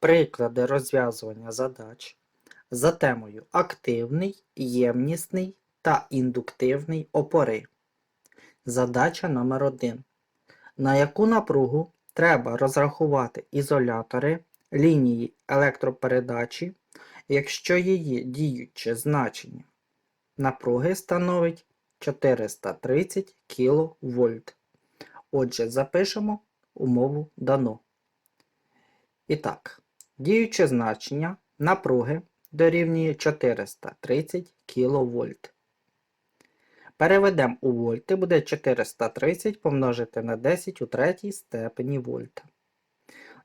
Приклади розв'язування задач за темою активний, ємнісний та індуктивний опори. Задача номер 1 На яку напругу треба розрахувати ізолятори лінії електропередачі, якщо її діюче значення напруги становить 430 кВт. Отже, запишемо умову дано. І так, діюче значення напруги дорівнює 430 кВт. Переведемо у вольти, буде 430 помножити на 10 у третій степені вольта.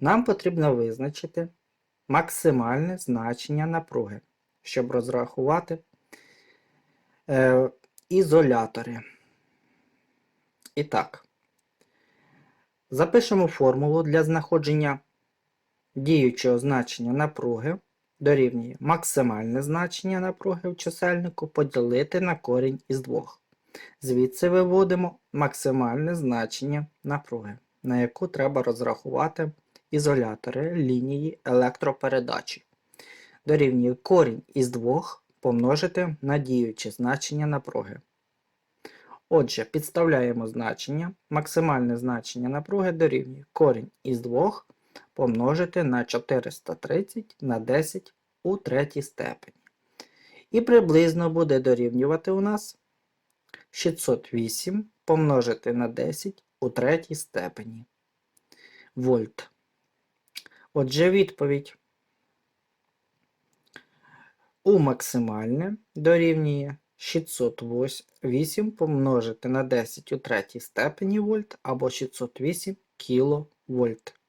Нам потрібно визначити максимальне значення напруги, щоб розрахувати е, ізолятори. І так, запишемо формулу для знаходження діючого значення напруги дорівнює максимальне значення напруги в чисельнику поділити на корінь із двох. Звідси виводимо максимальне значення напруги, на яку треба розрахувати ізолятори лінії електропередачі. Дорівнює корінь із двох помножити на діюче значення напруги. Отже, підставляємо значення. Максимальне значення напруги дорівнює корінь із 2 помножити на 430 на 10 у третій степені. І приблизно буде дорівнювати у нас 608 помножити на 10 у третій степені. Вольт. Отже, відповідь у максимальне дорівнює 608 помножити на 10 у третій степені вольт або 608 кВт.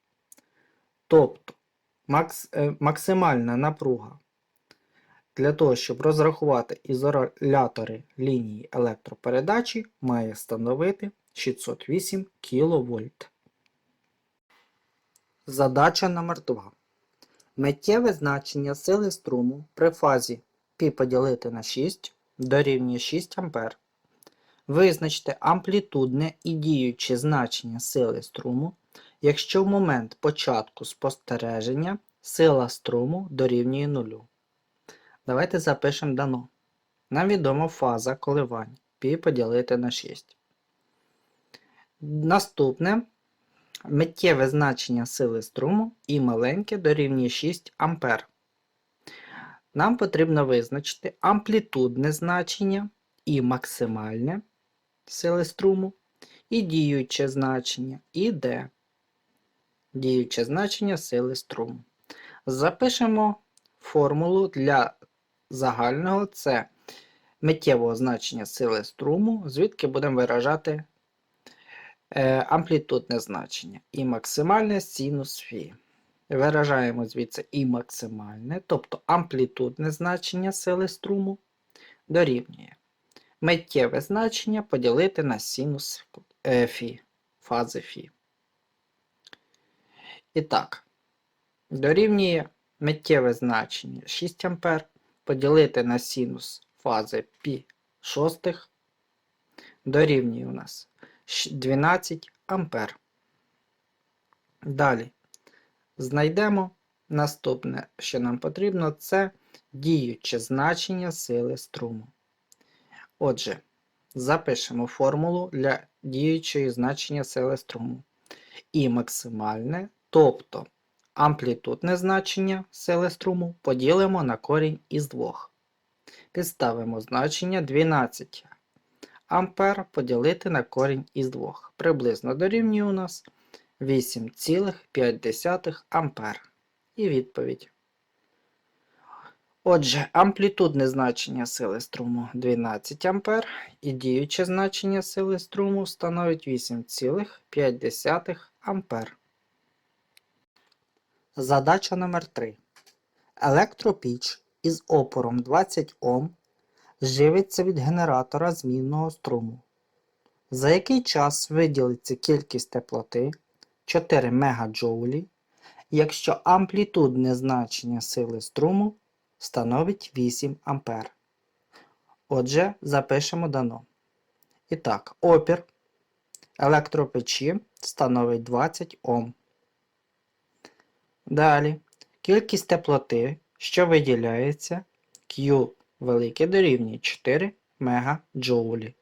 Тобто е, максимальна напруга для того, щоб розрахувати ізолятори лінії електропередачі, має становити 608 кВт. Задача номер 2 Миттєве значення сили струму при фазі π поділити на 6 дорівнює 6 А. Визначте амплітудне і діюче значення сили струму, якщо в момент початку спостереження сила струму дорівнює 0. Давайте запишемо дано. Нам відома фаза коливань π поділити на 6. Наступне миттєве значення сили струму і маленьке дорівнює 6 А. Нам потрібно визначити амплітудне значення і максимальне сили струму, і діюче значення і D. Діюче значення сили струму. Запишемо формулу для загального це миттєвого значення сили струму, звідки будемо виражати е, амплітудне значення і максимальне синус фі. Виражаємо звідси і максимальне, тобто амплітудне значення сили струму дорівнює миттєве значення поділити на синус е, фі, фази фі. І так, дорівнює миттєве значення 6 А поділити на синус фази π шостих дорівнює у нас 12 А. Далі знайдемо наступне, що нам потрібно, це діюче значення сили струму. Отже, запишемо формулу для діючої значення сили струму. І максимальне, тобто амплітудне значення сили струму поділимо на корінь із 2. Підставимо значення 12 ампер поділити на корінь із 2. Приблизно дорівнює у нас 8,5 ампер. І відповідь. Отже, амплітудне значення сили струму 12 А і діюче значення сили струму становить 8,5 А. Задача номер 3 Електропіч із опором 20 Ом живиться від генератора змінного струму. За який час виділиться кількість теплоти 4 МДж, якщо амплітудне значення сили струму становить 8 А. Отже, запишемо дано. І так, опір електропечі становить 20 Ом. Далі Кількість теплоти, що виділяється, Q велике дорівнює 4 мегаджоулі.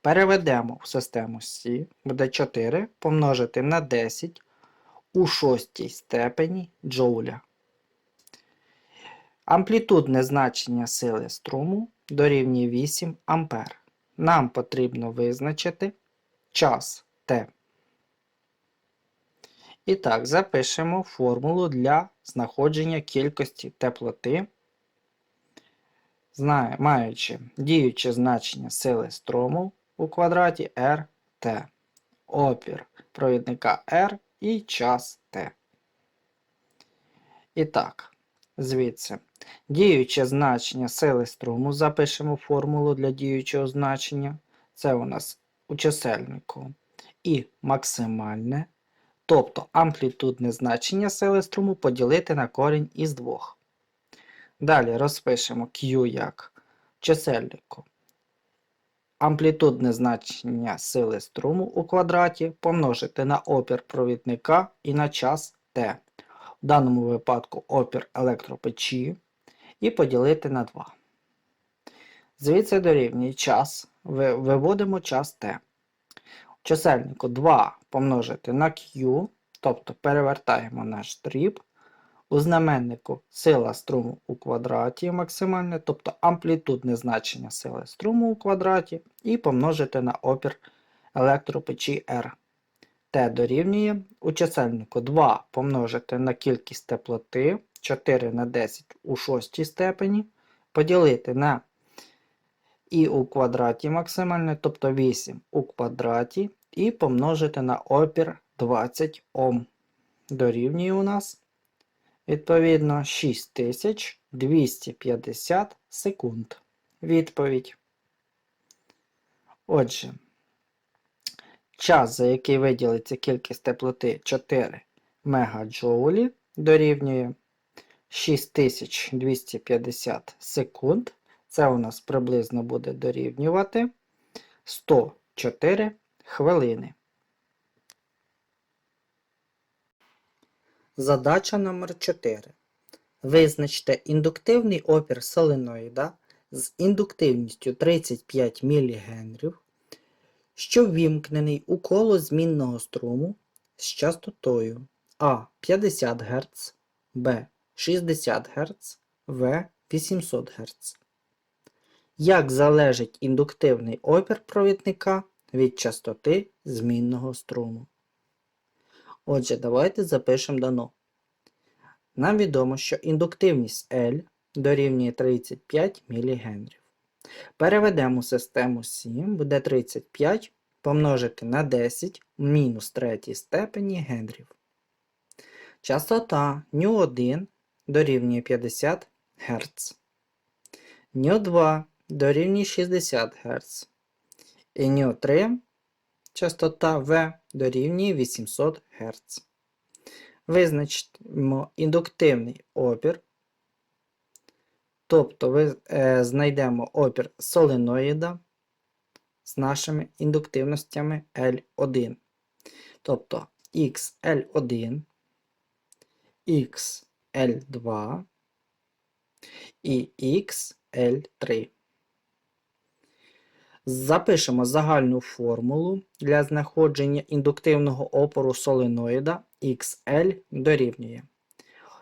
Переведемо в систему С, буде 4 помножити на 10 у шостій степені джоуля. Амплітудне значення сили струму дорівнює 8 А. Нам потрібно визначити час Т. І так, запишемо формулу для знаходження кількості теплоти, маючи діюче значення сили струму у квадраті RT, опір провідника R і час T. І так, звідси, діюче значення сили струму запишемо формулу для діючого значення. Це у нас у чисельнику. І максимальне, тобто амплітудне значення сили струму поділити на корінь із двох. Далі розпишемо Q як чисельнику. Амплітудне значення сили струму у квадраті помножити на опір провідника і на час T. В даному випадку опір електропечі і поділити на 2. Звідси дорівнює час. Виводимо час t. В чисельнику 2 помножити на Q, тобто перевертаємо наш дріб. У знаменнику сила струму у квадраті максимальне, тобто амплітудне значення сили струму у квадраті, і помножити на опір електропечі R. Т дорівнює у чисельнику 2 помножити на кількість теплоти 4 на 10 у шостій степені, поділити на і у квадраті максимальне, тобто 8 у квадраті, і помножити на опір 20 Ом. Дорівнює у нас відповідно 6250 секунд. Відповідь. Отже, час, за який виділиться кількість теплоти 4 мегаджоулі, дорівнює 6250 секунд. Це у нас приблизно буде дорівнювати 104 хвилини. Задача номер 4. Визначте індуктивний опір соленоїда з індуктивністю 35 мГ, що ввімкнений у коло змінного струму з частотою А 50 Гц, Б 60 Гц, В 800 Гц. Як залежить індуктивний опір провідника від частоти змінного струму? Отже, давайте запишемо дано. Нам відомо, що індуктивність L дорівнює 35 мГ. Переведемо систему 7, буде 35 помножити на 10 в мінус третій степені генрів. Частота ν1 дорівнює 50 Гц. ν2 дорівнює 60 Гц. І ν3 частота В дорівнює 800 Гц. Визначимо індуктивний опір. Тобто ви, е, знайдемо опір соленоїда з нашими індуктивностями L1. Тобто XL1, XL2 і XL3. Запишемо загальну формулу для знаходження індуктивного опору соленоїда XL дорівнює.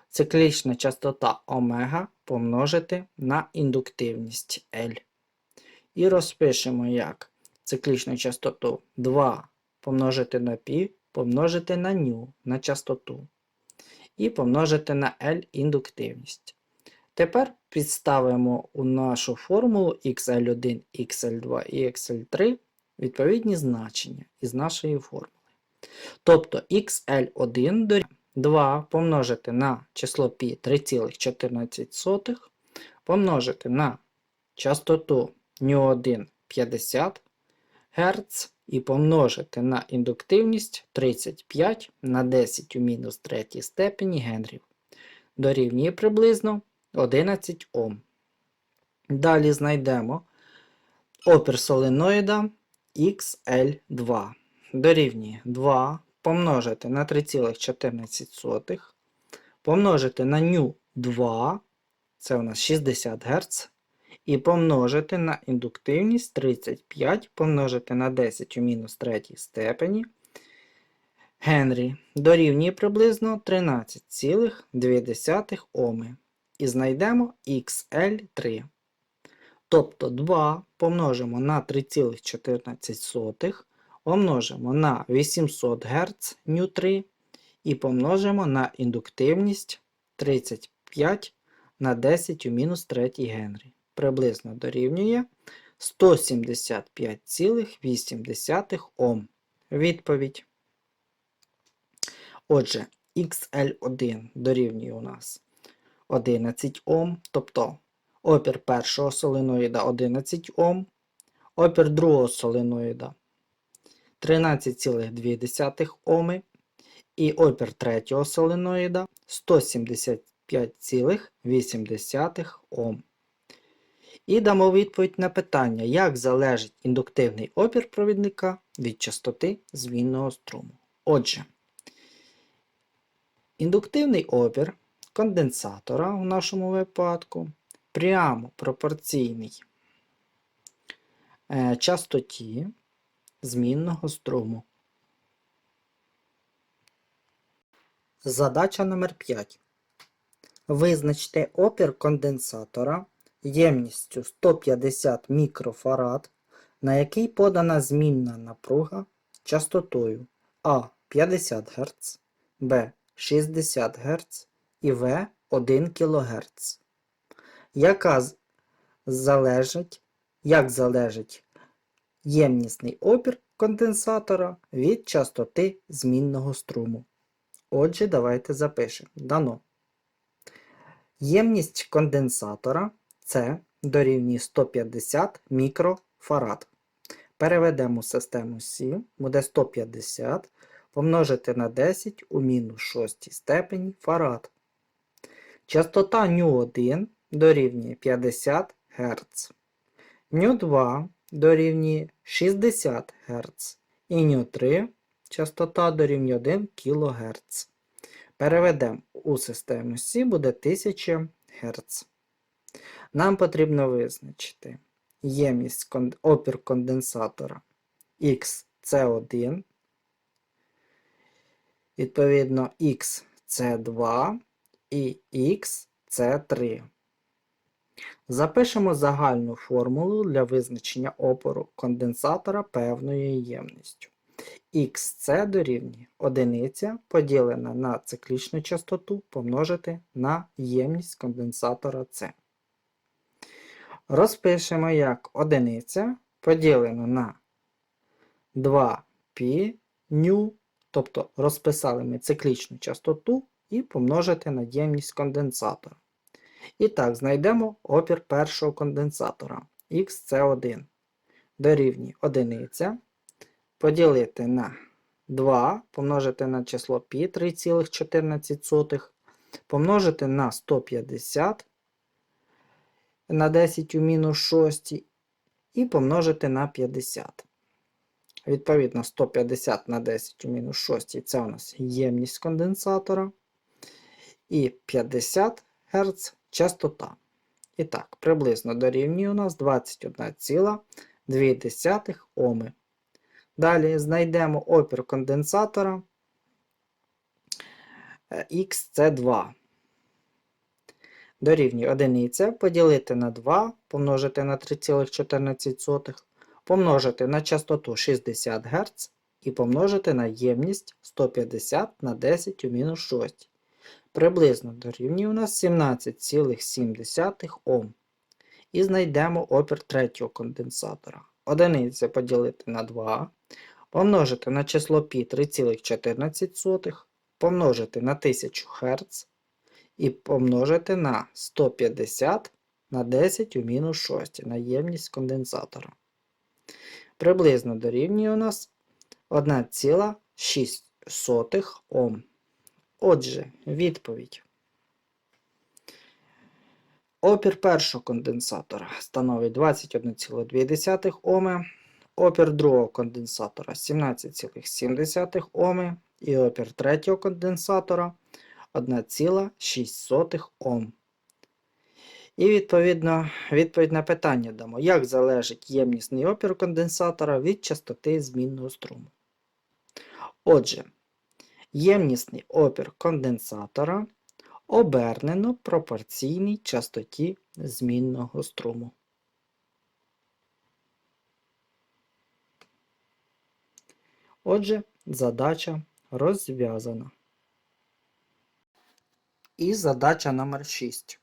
Циклічна частота омега помножити на індуктивність L. І розпишемо як циклічну частоту 2 помножити на π помножити на ню на частоту. І помножити на L індуктивність. Тепер підставимо у нашу формулу xl1, xl2 і xl3 відповідні значення із нашої формули. Тобто xl1 дорівнює 2 помножити на число π 3,14, помножити на частоту ν1 50 Гц і помножити на індуктивність 35 на 10 у мінус 3 степені генрів. Дорівнює приблизно 11 Ом. Далі знайдемо опір соленоїда XL2. Дорівнює 2 помножити на 3,14, помножити на ню 2, це у нас 60 Гц, і помножити на індуктивність 35, помножити на 10 у мінус третій степені. Генрі дорівнює приблизно 13,2 Оми. І знайдемо XL3. Тобто 2 помножимо на 3,14, помножимо на 800 Гц ню 3 і помножимо на індуктивність 35 на 10 у мінус 3 Генрі. Приблизно дорівнює 175,8 Ом. Відповідь. Отже, XL1 дорівнює у нас 11 Ом, тобто опір першого соленоїда 11 Ом, опір другого соленоїда 13,2 Оми і опір третього соленоїда 175,8 Ом. І дамо відповідь на питання, як залежить індуктивний опір провідника від частоти змінного струму. Отже, індуктивний опір конденсатора в нашому випадку прямо пропорційний е, частоті змінного струму. Задача номер 5. Визначте опір конденсатора ємністю 150 мікрофарад, на який подана змінна напруга частотою А 50 Гц, Б 60 Гц і В 1 кГц. Яка залежить, як залежить ємнісний опір конденсатора від частоти змінного струму. Отже, давайте запишемо. Дано. Ємність конденсатора це дорівнює 150 мікрофарад. Переведемо систему Сі, буде 150 помножити на 10 у мінус 6 степені фарад. Частота ню1 дорівнює 50 Гц. Ню2 дорівнює 60 Гц. І ню3 частота дорівнює 1 кГц. Переведемо у систему Сі буде 1000 Гц. Нам потрібно визначити ємність опір конденсатора XC1, відповідно XC2 і XC3. Запишемо загальну формулу для визначення опору конденсатора певною ємністю. XC дорівнює одиниця поділена на циклічну частоту помножити на ємність конденсатора С. Розпишемо як одиниця поділено на 2π ню, тобто розписали ми циклічну частоту і помножити на ємність конденсатора. І так, знайдемо опір першого конденсатора XC1 дорівнює одиниця поділити на 2, помножити на число π 3,14, помножити на 150 на 10 у мінус 6 і помножити на 50. Відповідно, 150 на 10 у мінус 6 це у нас ємність конденсатора. І 50 Гц частота. І так, приблизно дорівнює у нас 21,2 Оми. Далі знайдемо опір конденсатора е, XC2. Дорівнює 1 поділити на 2, помножити на 3,14, помножити на частоту 60 Гц і помножити на ємність 150 на 10 у мінус 6. Приблизно дорівнює у нас 17,7 Ом. І знайдемо опір третього конденсатора. Одиниця поділити на 2, помножити на число π 3,14, помножити на 1000 Гц і помножити на 150 на 10 у мінус 6 на ємність конденсатора. Приблизно дорівнює у нас 1,6 Ом. Отже, відповідь. Опір першого конденсатора становить 21,2 Оми, опір другого конденсатора 17,7 Оми і опір третього конденсатора 1,6 Ом. І відповідно відповідь на питання дамо, як залежить ємнісний опір конденсатора від частоти змінного струму. Отже, ємнісний опір конденсатора обернено пропорційній частоті змінного струму. Отже, задача розв'язана. І задача номер 6.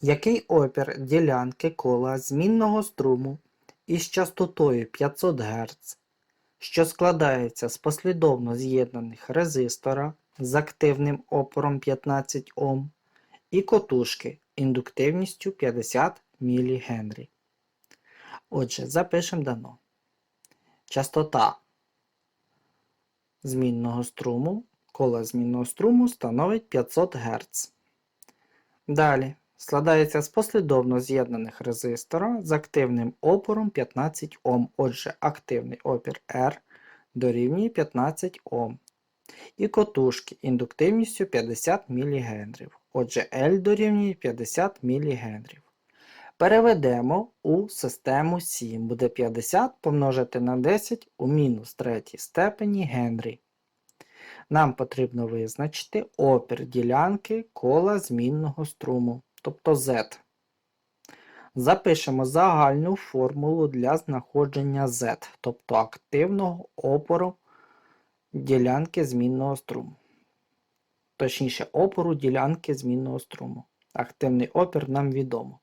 Який опір ділянки кола змінного струму із частотою 500 Гц, що складається з послідовно з'єднаних резистора з активним опором 15 Ом і котушки індуктивністю 50 мГ. Отже, запишемо дано. Частота змінного струму, кола змінного струму становить 500 Гц. Далі складається з послідовно з'єднаних резистора з активним опором 15 Ом. Отже, активний опір R дорівнює 15 Ом. І котушки індуктивністю 50 мГ. Отже, L дорівнює 50 мГ. Переведемо у систему 7. Буде 50 помножити на 10 у мінус третій степені Генрі. Нам потрібно визначити опір ділянки кола змінного струму, тобто Z. Запишемо загальну формулу для знаходження Z, тобто активного опору ділянки змінного струму. Точніше, опору ділянки змінного струму. Активний опір нам відомо.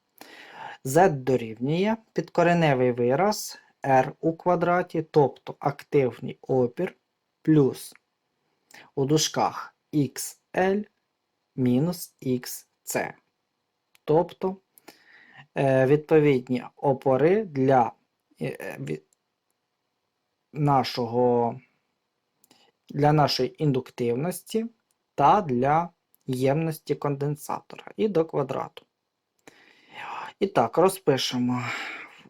Z дорівнює підкореневий вираз R у квадраті, тобто активний опір плюс у дужках XL мінус XC. Тобто е, відповідні опори для е, нашого, для нашої індуктивності та для ємності конденсатора і до квадрату. І так, розпишемо,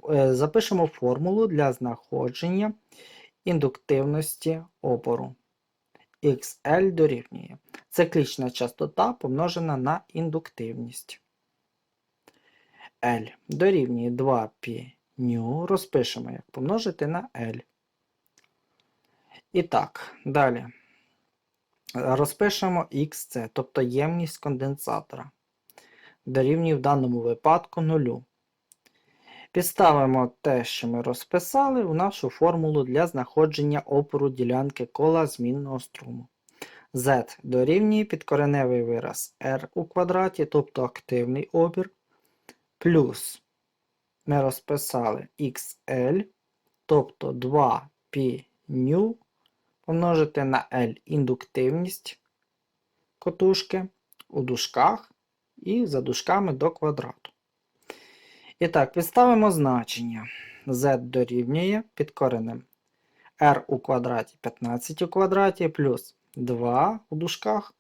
е, запишемо формулу для знаходження індуктивності опору. XL дорівнює. Циклічна частота помножена на індуктивність. L дорівнює 2π ню. Розпишемо, як помножити на L. І так, далі. Розпишемо XC, тобто ємність конденсатора. Дорівнює в даному випадку нулю. Підставимо те, що ми розписали, в нашу формулу для знаходження опору ділянки кола змінного струму. Z дорівнює підкореневий вираз R у квадраті, тобто активний опір, плюс ми розписали XL, тобто 2π ню помножити на L індуктивність котушки у дужках і за дужками до квадрату. І так, підставимо значення. z дорівнює під коренем r у квадраті 15 у квадраті плюс 2 у дужках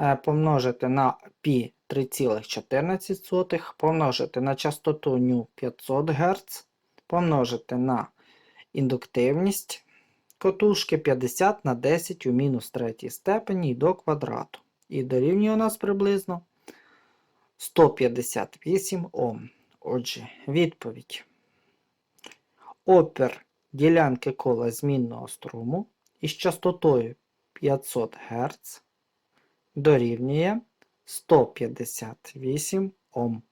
е, помножити на π 3,14, помножити на частоту ню 500 Гц, помножити на індуктивність котушки 50 на 10 у мінус третій степені до квадрату. І дорівнює у нас приблизно 158 Ом. Отже, відповідь. Опір ділянки кола змінного струму із частотою 500 Гц дорівнює 158 Ом.